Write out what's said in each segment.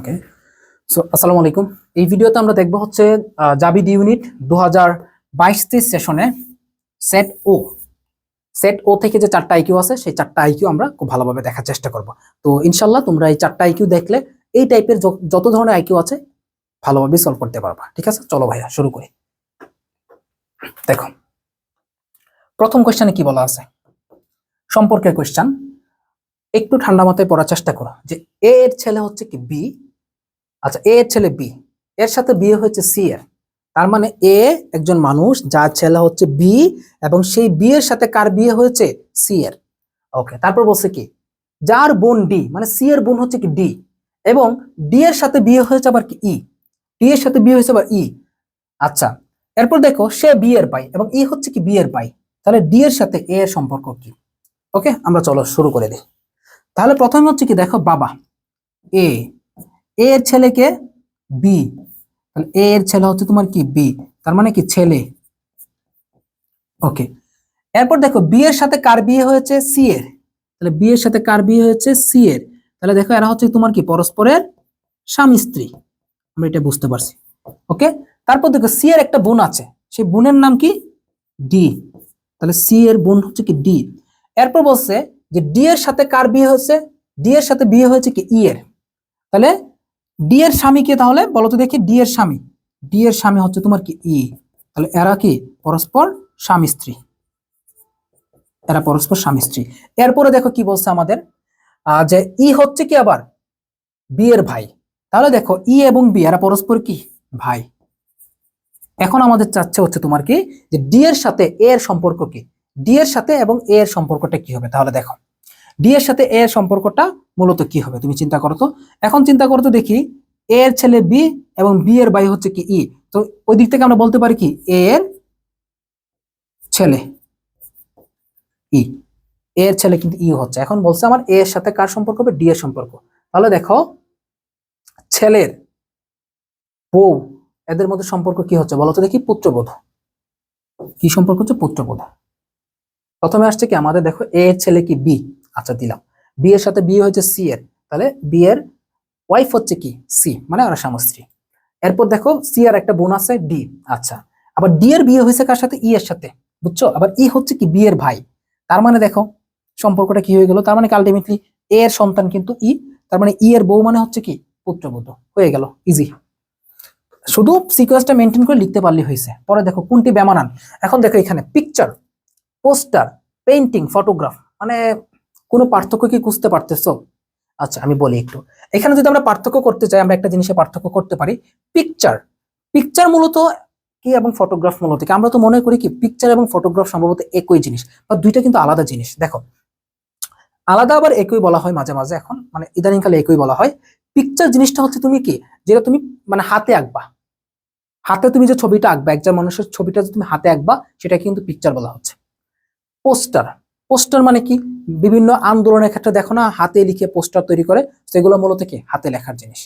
Okay so আসসালামু আলাইকুম। এই ভিডিওতে আমরা দেখব হচ্ছে জাবিদ ইউনিট দু হাজার সেশনে সেট ও। সেট ও থেকে যে চারটা আইকিউ আছে, সেই চারটা আইকিউ আমরা খুব ভালোভাবে দেখার চেষ্টা করব। তো ইনশাল্লাহ তোমরা এই চারটা আইকিউ দেখলে, এই টাইপের যত ধরনের আইকিউ আছে, ভালোভাবে সলভ করতে পারবা। ঠিক আছে? চলো ভাইয়া, শুরু করি। দেখো, প্রথম কোয়েশ্চেনে কি বলা আছে? সম্পর্কের কোয়েশ্চেন একটু ঠান্ডা মাথায় পড়ার চেষ্টা করো যে এ এর ছেলে হচ্ছে কি বি আচ্ছা এ এর ছেলে বি এর সাথে বিয়ে হয়েছে সি এর। তার মানে এ একজন মানুষ, যার ছেলে হচ্ছে বি এবং সেই বিয়ের সাথে কার বিয়ে হয়েছে? সি এর। ওকে তারপর বলছে কি, যার বোন ডি মানে সি এর বোন হচ্ছে কি ডি এবং ডি এর সাথে বিয়ে হয়েছে আবার কি ই ডি এর সাথে বিয়ে হয়েছে আবার ই আচ্ছা এরপর দেখো, সে বি এর পাই এবং ই হচ্ছে কি বি এর পাই তাহলে ডি এর সাথে এ এর সম্পর্ক কি? ওকে আমরা চলো শুরু করে দিই। তাহলে প্রথমে হচ্ছে কি, দেখো বাবা এ এ এর ছেলেকে বি তাহলে এ এর ছেলে হচ্ছে তোমার কি? বি তার মানে কি? ছেলে। ওকে এরপর দেখো বি এর সাথে কার বিয়ে হয়েছে? সি এর। তাহলে বি এর সাথে কার বিয়ে হয়েছে? সি এর। তাহলে দেখো, এরা হচ্ছে তোমার কি? পরস্পরের স্বামী, স্ত্রী। আমরা এটা বুঝতে পারছি। ওকে তারপর দেখো সি এর একটা বোন আছে। সেই বোনের নাম কি? ডি তাহলে সি এর বোন হচ্ছে কি? ডি এরপর বলছে যে ডি এর সাথে কার বিয়ে হয়েছে? ডি এর সাথে বিয়ে হয়েছে কি? ই এর। তাহলে ডি এর স্বামী কে তাহলে? বলো তো দেখি, ডি এর স্বামী। ডি এর স্বামী হচ্ছে তোমার কি? ই তাহলে এরা কি? পরস্পর স্বামী স্ত্রী। এরা পরস্পর স্বামী স্ত্রী। এরপরে দেখো কি বলছে আমাদের যে ই হচ্ছে কি আবার? বি এর ভাই। তাহলে দেখো, ই এবং বি, এরা পরস্পর কি? ভাই। এখন আমাদের চাচ্ছে হচ্ছে তোমার কি? যে ডি এর সাথে এর সম্পর্ক কি? ডি এর সাথে এবং এর সম্পর্কটা কি হবে? তাহলে দেখো। ডি এর সাথে এ এর সম্পর্কটা মূলত কি হবে? তুমি চিন্তা করো তো। এখন চিন্তা করো তো দেখি এ এর ছেলে বি এবং বি এর ভাই হচ্ছে কি ই তো ওই দিক থেকে আমরা বলতে পারি কি এ এর ছেলে ই এ এর ছেলে কিন্তু ই হচ্ছে। এখন বলছে আমার এ এর সাথে কার সম্পর্ক হবে? ডি এর সম্পর্ক। তাহলে দেখো, ছেলের বউ, এদের মধ্যে সম্পর্ক কি হচ্ছে? বলো তো দেখি, পুত্রবোধ। কি সম্পর্ক হচ্ছে? পুত্রবোধ। প্রথমে আসছে কি, আমাদের দেখো এ এর ছেলে কি বি আচ্ছা দিলাম। বি এর সাথে বিয়ে হয়েছে সি এর। তাহলে বি এর ওয়াইফ হচ্ছে কি? সি মানে ওরা স্বামী এরপর দেখো সি আর একটা বোন আছে ডি আচ্ছা। আবার ডি এর বিয়ে হয়েছে কার সাথে? ই এর সাথে, বুঝছ? আবার ই হচ্ছে কি? বি এর ভাই। তার মানে দেখো, সম্পর্কটা কি হয়ে গেল? তার মানে আলটিমেটলি এ এর সন্তান কিন্তু ই তার মানে ই এর বউ মানে হচ্ছে কি? পুত্রবধূ। হয়ে গেল ইজি শুধু সিকোয়েন্সটা মেনটেন করে লিখতে পারলে হয়েছে। পরে দেখো, কোনটি বেমানান? এখন দেখো এখানে পিকচার পোস্টার পেইন্টিং ফটোগ্রাফ মানে কোনো পার্থক্য কি খুঁজতে পারতেছো? আচ্ছা আমি বলি একটু। এখানে যদি আমরা পার্থক্য করতে চাই, আমরা একটা জিনিসে পার্থক্য করতে পারি। পিকচার পিকচার মূলত কি এবং ফটোগ্রাফ মূলত কি? আমরা তো মনে করি কি পিকচার এবং ফটোগ্রাফ সম্ভবত একই জিনিস, বা দুইটা কিন্তু আলাদা জিনিস। দেখো, আলাদা আবার একই বলা হয় মাঝে মাঝে এখন মানে ইদানিংকালে একই বলা হয়। পিকচার জিনিসটা হচ্ছে তুমি কি? যেটা তুমি মানে হাতে আঁকবা। হাতে তুমি যে ছবিটা আঁকবা, একজন মানুষের ছবিটা যে তুমি হাতে আঁকবা, সেটা কিন্তু পিকচার বলা হচ্ছে। পোস্টার পোস্টার মানে কি? বিভিন্ন আন্দোলনের ক্ষেত্রে দেখো না, হাতে লিখে পোস্টার তৈরি করে, সেগুলো মূলত কি? হাতে লেখার জিনিস।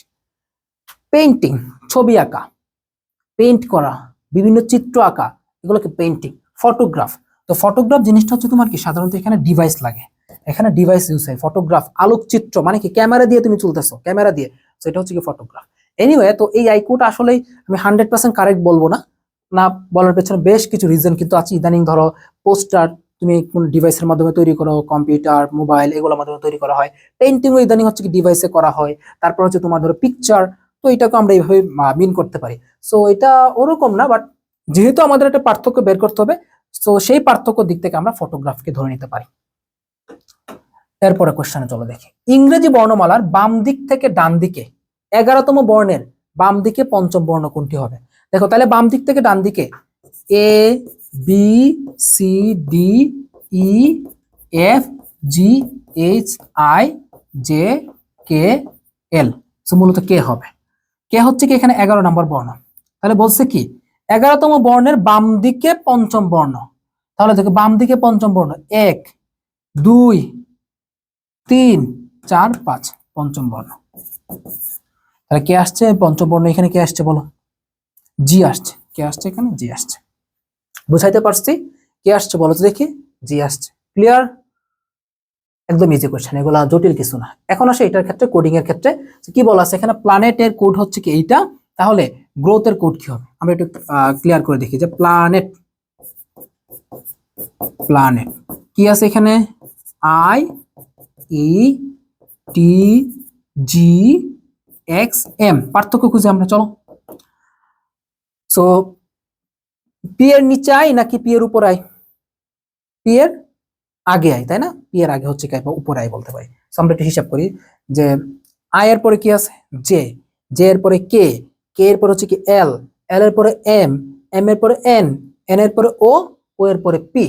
পেইন্টিং ছবি আঁকা পেইন্ট করা, বিভিন্ন চিত্র আঁকা এগুলোকে পেইন্টিং ফটোগ্রাফ তো ফটোগ্রাফ জিনিসটা হচ্ছে তোমার কি? সাধারণত এখানে ডিভাইস লাগে। এখানে ডিভাইস ইউজ হয়। ফটোগ্রাফ আলোকচিত্র মানে কি? ক্যামেরা দিয়ে তুমি চলতেছো ক্যামেরা দিয়ে। তো এটা হচ্ছে কি ফটোগ্রাফ এনিওয়ে তো এই আইকুটা আসলে আমি হান্ড্রেড পার্সেন্ট কারেক্ট বলব না। না বলার পেছনে বেশ কিছু রিজন কিন্তু আছে। ইদানিং ধরো, পোস্টার তুমি কোন ডিভাইসের মাধ্যমে তৈরি করো কম্পিউটার মোবাইল এগুলোর মাধ্যমে তৈরি করা হয়। পেন্টিংও ইদানিং হচ্ছে কি ডিভাইসে করা হয়। তারপর হচ্ছে তোমার ধরো পিকচার তো এটাকে আমরা এইভাবে মিন করতে পারি। সো এটা ওরকম না বাট যেহেতু আমাদের একটা পার্থক্য বের করতে হবে সো সেই পার্থক্য দিক থেকে আমরা ফটোগ্রাফকে ধরে নিতে পারি। এরপরে কোশ্চেনে চলো দেখি। ইংরেজি বর্ণমালার বাম দিক থেকে ডান দিকে, এগারোতম বর্ণের বাম দিকে পঞ্চম বর্ণ কোনটি হবে? দেখো, তাহলে বাম দিক থেকে ডান দিকে A B C D E F G H I J K L মূলত কে হবে। কে হচ্ছে কি এখানে এগারো নম্বর বর্ণ। তাহলে বলছে কি, এগারোতম বর্ণের বাম দিকে পঞ্চম বর্ণ। তাহলে দেখো, বাম দিকে পঞ্চম বর্ণ। এক, দুই, তিন, চার, পাঁচ, পঞ্চম বর্ণ। তাহলে কে আসছে, পঞ্চম বর্ণ এখানে কে আসছে, বলো। জি আসছে। কে আসছে এখানে জি আসছে। বুঝাইতে পারছি। কে আসছে বলো তো দেখি। জি, আসছে। ক্লিয়ার একদম ইজি কোয়েশ্চেন এগুলো জটিল কিছু না। এখন আসে এটার ক্ষেত্রে কোডিং এর ক্ষেত্রে। কি বলা আছে? এখানে প্ল্যানেটের কোড হচ্ছে কি এইটা? তাহলে গ্রোথের কোড কি হবে? আমরা একটু ক্লিয়ার করে দেখি যে প্ল্যানেট প্ল্যানেট কি আছে এখানে? I E T G X M পার্থক্য খুঁজে আমরা, চলো। সো পি এর নিচে আই নাকি পি এর উপর আয়? পি এর আগে আয়, তাই না? পি এর আগে হচ্ছে কি উপরে আই বলতে পারি। আমরা একটু হিসাব করি যে আই এর পরে কি আছে? জে। জে এর পরে কে? কে এর পরে হচ্ছে কি, এল। এল এর পরে এম। এম এর পরে এন। এন এর পরে ও। ও এর পরে পি।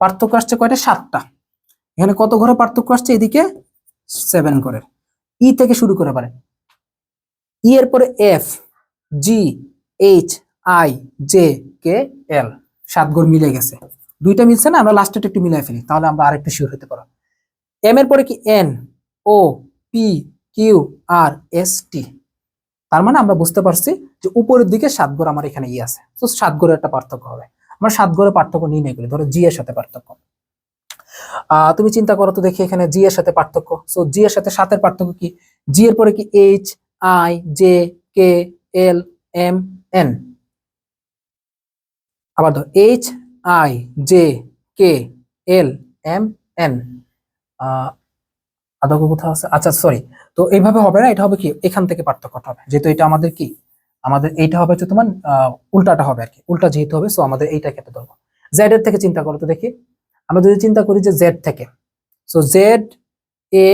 পার্থক্য আসছে কয়টা? সাতটা। এখানে কত ঘরে পার্থক্য আসছে? এদিকে সেভেন ঘরের। ই থেকে শুরু করে পারে। ই এর পরে F G H I, J, K, L সাত ঘর মিলে গেছে। দুইটা মিলছে না? আমরা লাস্টেটা একটু মিলাই ফেলি, তাহলে আমরা আরেকটু শিওর হতে পারো। এম এর পরে কি N O P Q R S T তার মানে আমরা বুঝতে পারছি যে উপরের দিকে সাত ঘর আমার এখানে ই আছে। তো সাত একটা পার্থক্য হবে। আমরা সাত ঘরের পার্থক্য নির্ণয় করি ধরো জি এর সাথে পার্থক্য। তুমি চিন্তা করো তো দেখি এখানে জি এর সাথে পার্থক্য। সো জি এর সাথে সাতের পার্থক্য কি? জি এর পরে কি H I J K L M N আবার ধর H I J K L M N আদৌ কোথাও আছে? আচ্ছা সরি তো এইভাবে হবে না, এটা হবে কি? এখান থেকে পার্থক্যটা হবে। যেহেতু এটা আমাদের কি? আমাদের এইটা হবে হচ্ছে তোমার উল্টাটা হবে আর কি। উল্টা যেহেতু হবে সো আমাদের এইটা কেটে ধরবো। জেড এর থেকে চিন্তা করো তো দেখি। আমরা যদি চিন্তা করি যে জেড থেকে so Z A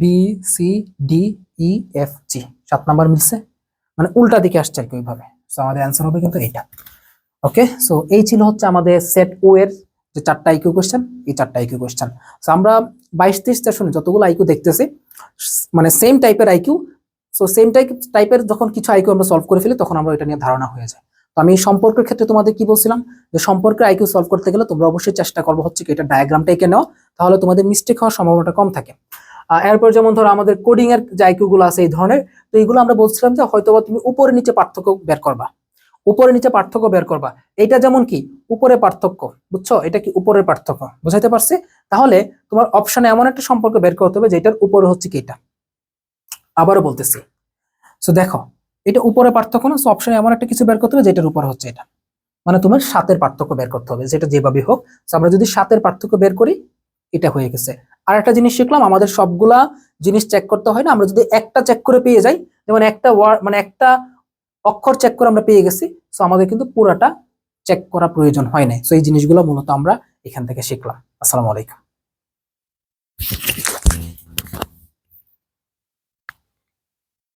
B C D E F G সাত নাম্বার মিলছে। মানে উল্টা দিকে আসছে আর কি ওইভাবে। সো আমাদের অ্যান্সার হবে কিন্তু এইটা। ওকে সো এই ছিল হচ্ছে আমাদের সেট ও এর যে চারটা আইকিউ কোয়েশ্চেন এই চারটা আইকিউ কোয়েশ্চেন সো আমরা বাইশ তেইশ সেশনে যতগুলো আইকিউ দেখতেছি মানে সেম টাইপের আইকিউ সো সেম টাইপ টাইপের যখন কিছু আইকিউ আমরা সলভ করে ফেলি, তখন আমরা এটা নিয়ে ধারণা হয়ে যায়। তো আমি সম্পর্কের ক্ষেত্রে তোমাদের কি বলছিলাম, যে সম্পর্কের আইকিউ সলভ করতে গেলে তোমরা অবশ্যই চেষ্টা করব হচ্ছে কি এটা ডায়াগ্রামটা এঁকে নাও তাহলে তোমাদের মিস্টেক হওয়ার সম্ভাবনাটা কম থাকে। এরপর যেমন ধরো আমাদের কোডিং এর যে আইকিউ গুলো আছে এই ধরনের, তো এইগুলো আমরা বলছিলাম যে হয়তোবা তুমি উপরে নিচে পার্থক্য বের করবা। উপরে নিচে পার্থক্য বের করবা। এটা যেমন কি? উপরে পার্থক্য, বুঝছ? এটা কি উপরের পার্থক্য? বুঝাইতে পারছি? তাহলে তোমার অপশনে এমন একটা সম্পর্ক বের করতে হবে যেটার উপরে হচ্ছে কি এটা? আবারও বলতেছি। সো দেখো, এটা উপরে পার্থক্য না সো অপশনে এমন একটা কিছু বের করতে হবে যেটার উপরে হচ্ছে এটা। মানে তোমার সাতের পার্থক্য বের করতে হবে, যেটা যেভাবে হোক। So, আমরা যদি সাতের পার্থক্য বের করি, এটা হয়ে গেছে। আর একটা জিনিস শিখলাম, আমাদের সবগুলা জিনিস চেক করতে হয় না। আমরা যদি একটা চেক করে পেয়ে যাই, যেমন একটা ওয়ার্ড মানে একটা অক্ষর চেক করে আমরা পেয়ে গেছি। সো আমাদের কিন্তু পুরাটা চেক করা প্রয়োজন হয় না সো এই জিনিসগুলো মূলত আমরা এখান থেকে শিখলাম। আসসালামু আলাইকুম।